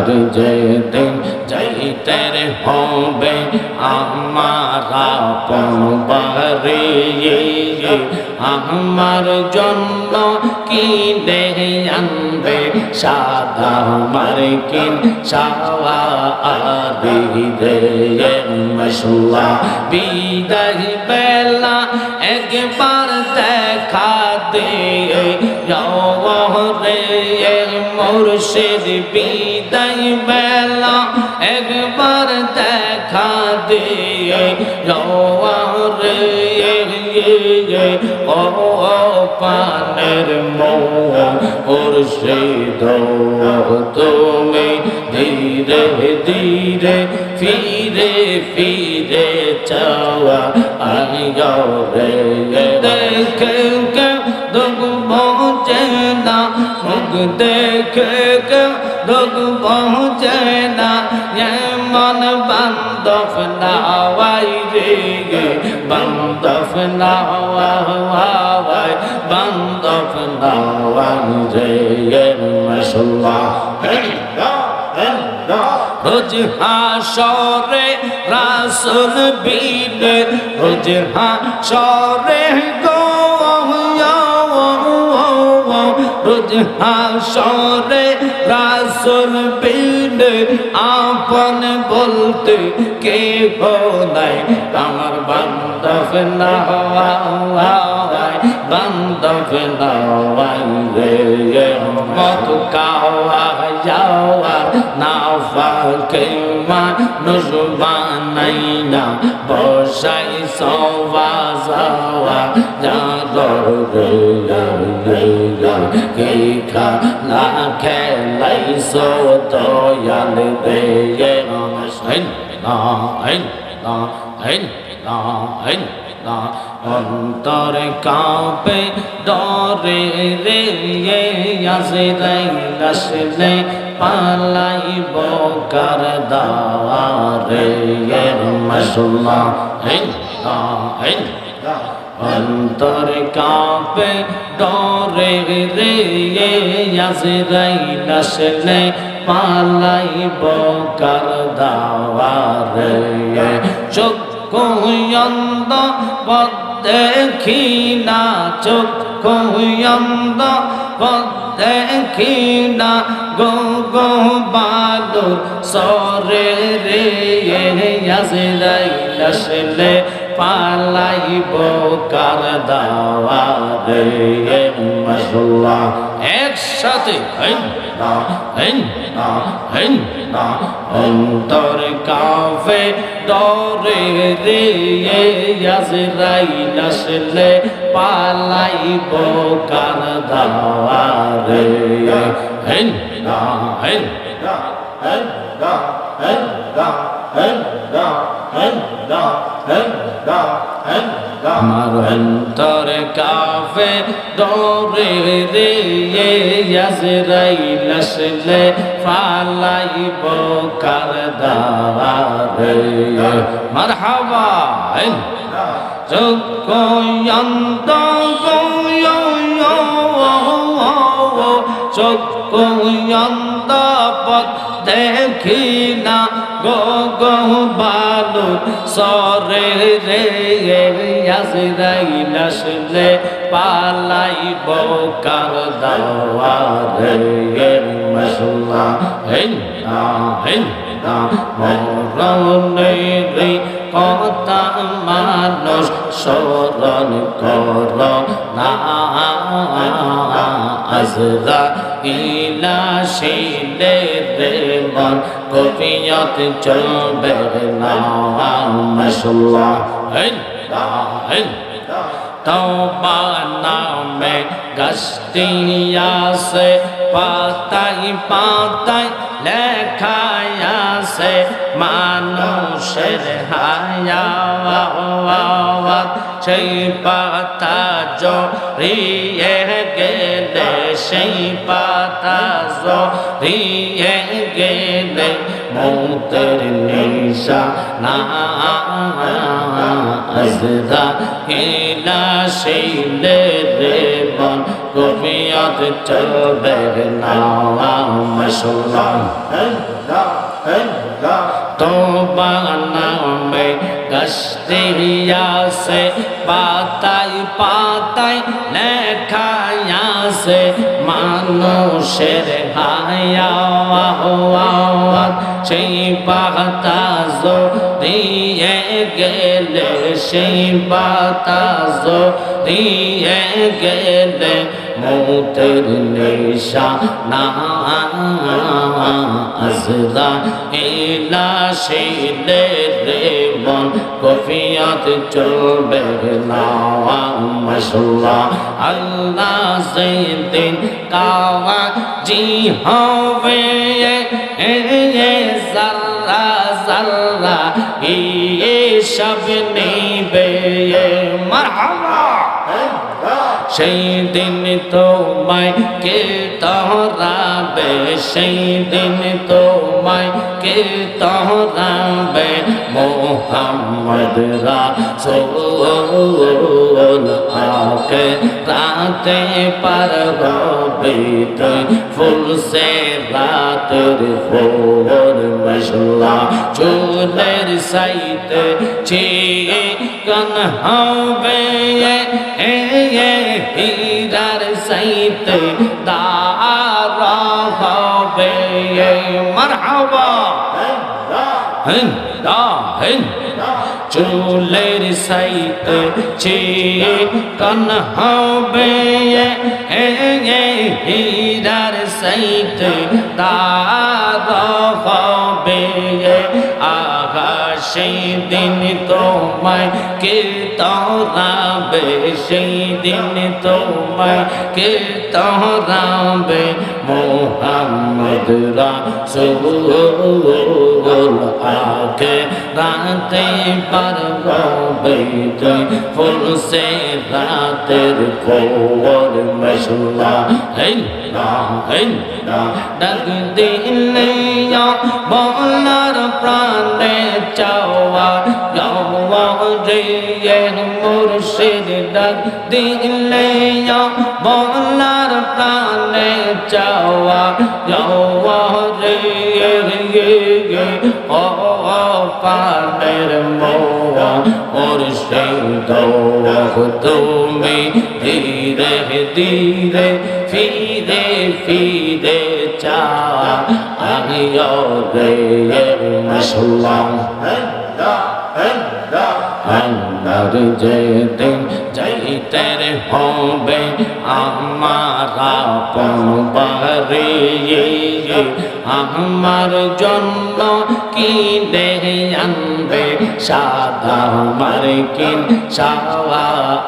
আর যে দিন যাইতে হবে, আমার বাড়ি আমার জন্য কি দে আনবে? সাদা মার্কিন সাওয়া আদি দে মশলা। বিদায় বেলা একবার মুর্শিদ বিদায় বেলা একবার দেখা দে রে ও পানের মুর্শিদ, তুমি ধীরে ধীরে ফিরে ফিরে চাওয়া আইও রে দেখে না মুখ দেখে কে দুঃখ পৌঁছে না মন বান্ধব নাওয়াই রে বান্ধব নাওয়াই বান্ধব নাওয়াই রে মশলা রোজ হাসরে রাসুল বিনে রোজ হাসরে রোজ হাসরে রাসুল বিনে আপন বলতে কে নাই। আমার বান্ধব না হওয়াই বান্ধব না রে মত কাওয়া যাওয়া না ফাকে মানুষ বানাই না বসাই সবা যাওয়া যাদর কে খানা খেলাই সো দয়াল দে আইন না আইন না আইন না আইন না অন্তর কাঁপে, ডরে রে আসে আসলে পালাইব কার দারে মশলা অন্তর কাঁপে, ডরে রে আসলে পালাইব কার দাওয়ারে চক্ষু অন্ধ পদ দেখি না চক্ষু অন্ধ দেখি না গো গো বাদু সরে রে আসলে পালাইব কার দাওয়ারে মশলা একসাথে অন্তর কাফে ডরে রে আজরাইল আসলে পালাইব কার দাওয়ারে হইন না হইন না হইন না হইন না হইন না হইন না হইন না হইন আমার অন্তর কাফে দৌড়ে রে ইয়াজরাইল আসলে ফালাইব কার দাওয়ারে মারহাবা চক্ষয়ন্ত চক্ষয়ন্ত পথ দেখি না গো গো বালু সরে রে আসরাইল আসলে পালাইব কার দাওয়ারে মশলা হেন হেন মরণে রে কথা মানুষ স্মরণ কর না। আজরা ইলা শিলে রে মন কবিয়ত চলবে না মশলা হেন না হেন তওবা নামে গস্তিয়াসে পাতাই পাতাই লেখায়াসে মানুষের হায়াওয়াত সেই পাতা গেলে সেই পাতা জড়িয়ে গেলে মৌতের নিশা না আজরা হিলা শিলে রে বন কবিয়ত চলবে না মশলা তোবা নামে কষ্টিয়া সে পাতাই পাতাই লেখায়া সে মানুষের হায়া সেই পাতা দিয়ে গেলে সেই পাতা দিয়ে গেলে মৌতের নেশা না আজরা ইলা শিলে রে মন কফিয়াত চলবে না মশলা আল্লাহ সেদিন কাওয়া জি হবে জর্রা জর্রা ইয়ে সব নিবে মারহাবা। সেই দিন তোমায় কে তহরাবে সেই দিন তোমায় কে তহরাবে মোহাম্মদ রাসূল আকে রাতে পার হবে তুই ফুল সে রাতের ফোর মশলা চুলের সাইতে ছিয়ে কন হবে। হীরার সাইতে দারা হবে। মারহাবা। হেন দা চুলের সাইতে ছি কন হবে হীরার সাইতে দারা হবে আগা সেই দিন তোমায় কে তহরাবে সেই দিন তোমায় কে তহরাবে মোহাম্মদ রাসূল আকে রাতে পার হবে তুই ফুল সে রাতের কোর মশলা। হেই না হেই না ডাক দিলে বলার প্রাণে চাওয়া যাওয়া রে মুর্শিদ ডাক দিলে বলার প্রাণে চাওয়া যাওয়া রে ও পানের মোয়া তুমি ধীরে ধীরে ফিরে ফিরে চা আমিও রে মশলাম আমার যেদিন যাইতে হবে, আমার আমার জন্য দেহে আনবে সাদা মার্কিন সাওয়া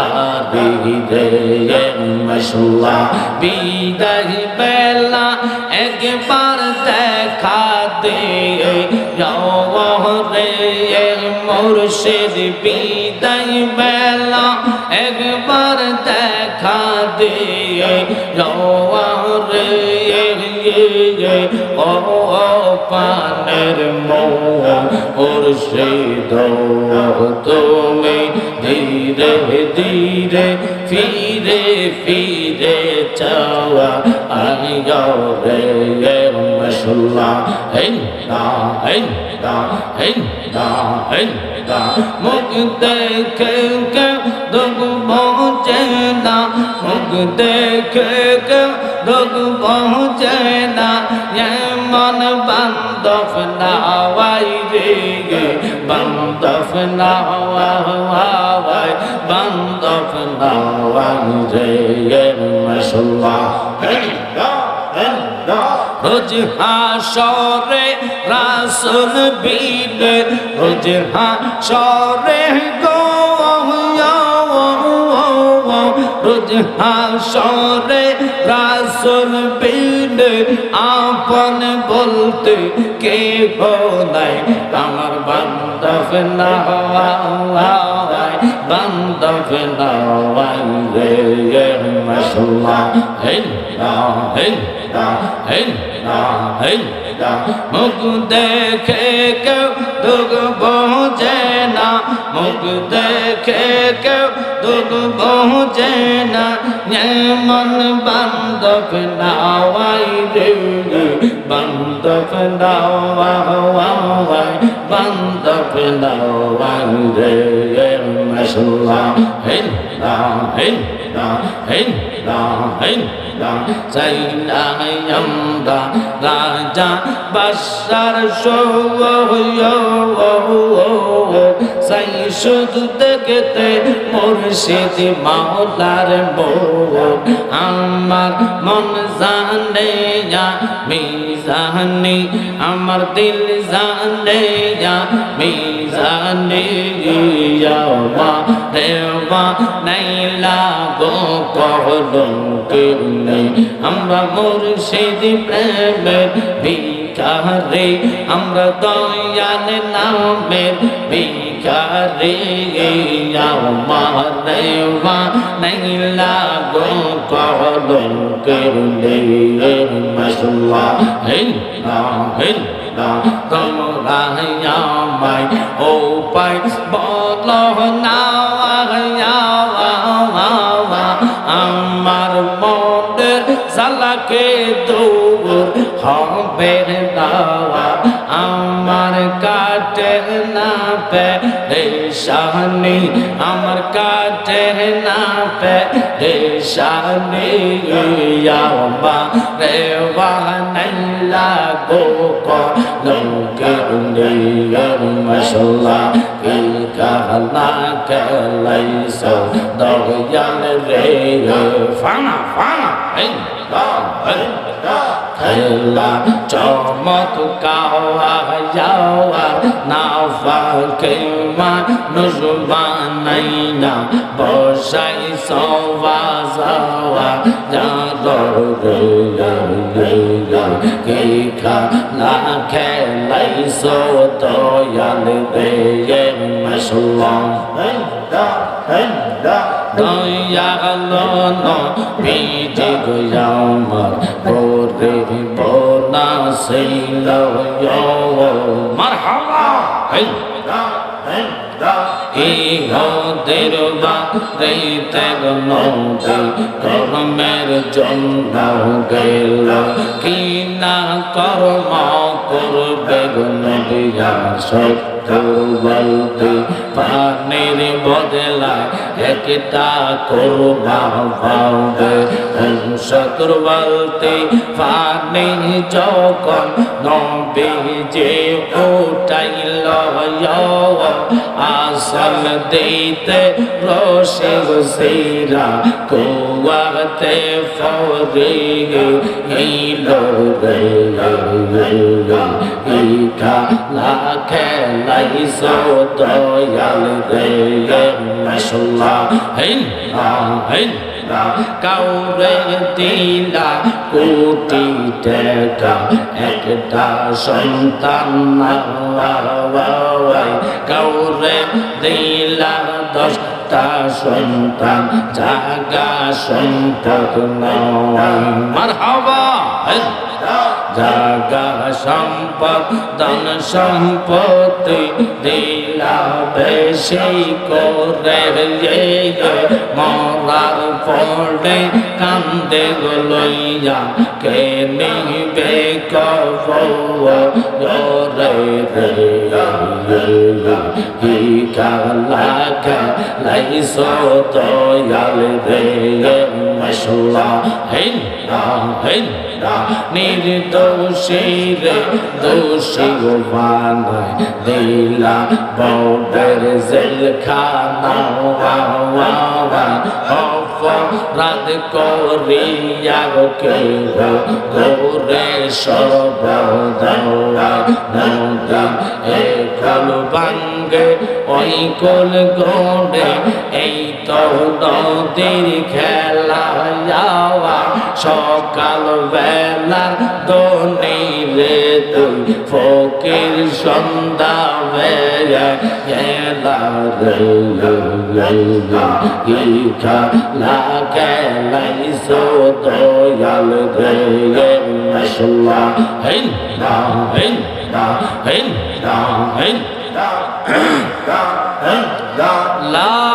আদি রে মশলা বিদায় বেলা একবার দেখা দে রে মুর্শিদ বিদায় ও পানের মৌ ওর সেই তুমি ধীরে ধীরে ফিরে ফিরে চাওয়া আমি যাও রে মশলা হেই না হেই না মুখ দেখে কে দুঃখ পৌঁছে না? মুখ দেখে কে দুঃখ পৌঁছে বান্ধব নাওয়াই রে বান্ধব নাওয়াই বান্ধব নাওয়াই রে মশলা রোজ হাসরে রাসুল বিন রোজ হাসরে গো রোজ হাসরে রাসুল বিন আপন বলতে কে নাই। আমার বান্ধব না বান্ধব না মশলা হেন হেন হেন মুখ দেখে কেউ দুঃখ বোঝে না। মুখ দেখে কেউ দুঃখ বোঝে না মন বান্ধব নাওয়াই রে বান্ধব নাওয়াই বান্ধব নাওয়াই রে মশলা হেন আমরা রাজা বাসার সাই শুধু দেখতে মুর্শিদ মাওলার বউ আমার মন জানে মিজানি আমার দিল জানে মিজানি মা রেওয়া নাইলা গো কহলঙ্কে আমরা মুর্শিদ প্রেমের ভিকারে আমরা দয়াল নামের ভিকারে মারেওয়া নাইলা গো কহলঙ্কের মশলা হেন হেন তোমরা আমায় ও পাই বল না। সালাকে দৌড় হবে দাওয়া আমার কাটে না পে রেশানি আমার কাটে না পে রেশানি আমা রে ওয়ানাইলা গো উন্দিয়ার মশলা কিল কালা কালাইসো দয়াল রে, ফানা ফানা এই খেলা চমক কাওয়া যাওয়া না ফাঁকে মানুষ বানাই না বসাই সওয়া যাওয়া কে খেলা খেলাই সো দয়াল রে মশলা দয়ালো নবীজি গোয়ামর ওরে বোনা ছিল মারহাবা। ইহদের বাড়িতে নদী কর্মের জন্য গেল। কি না কর্ম করবে নদিয়া সত্য বলতে পানির বদলা একটা করবা পাবে শত্র বলতে পানি যখন নবে যে ওটাইল আসল দিতে রসে সেরা কুয়াতে ফরে ইলো রে সো দয়াল রে মশলা হেন হেন কাউরে দিলা কোটি টাকা একটা সন্তান কাউরে দিলা দশটা সন্তান জাগা সম্পদ মার হবা জাগা সম্পদ, ধন সম্পত্তি দিলা বেশি করে মরার পড়ে কান্দে লইয়া কে নিবে কবরে রে। কালা লাইসো দয়াল রে মশলা হেন হেন নির্দোষী রে দোষী বানায় দিলা বৌদের জেল খানা অপরাধ করিয়া কে গোরে সর্বদা এখন ভাঙ্গে ওই কোল গোড়ে এই তো নদীর খেলা সকাল বেলা দনি রে তুই ফকির সন্ধ্যা বেলা রে ইখা লাগে লাইসো দয়াল রে মাশাল্লাহ হেন না হেন না হেন লা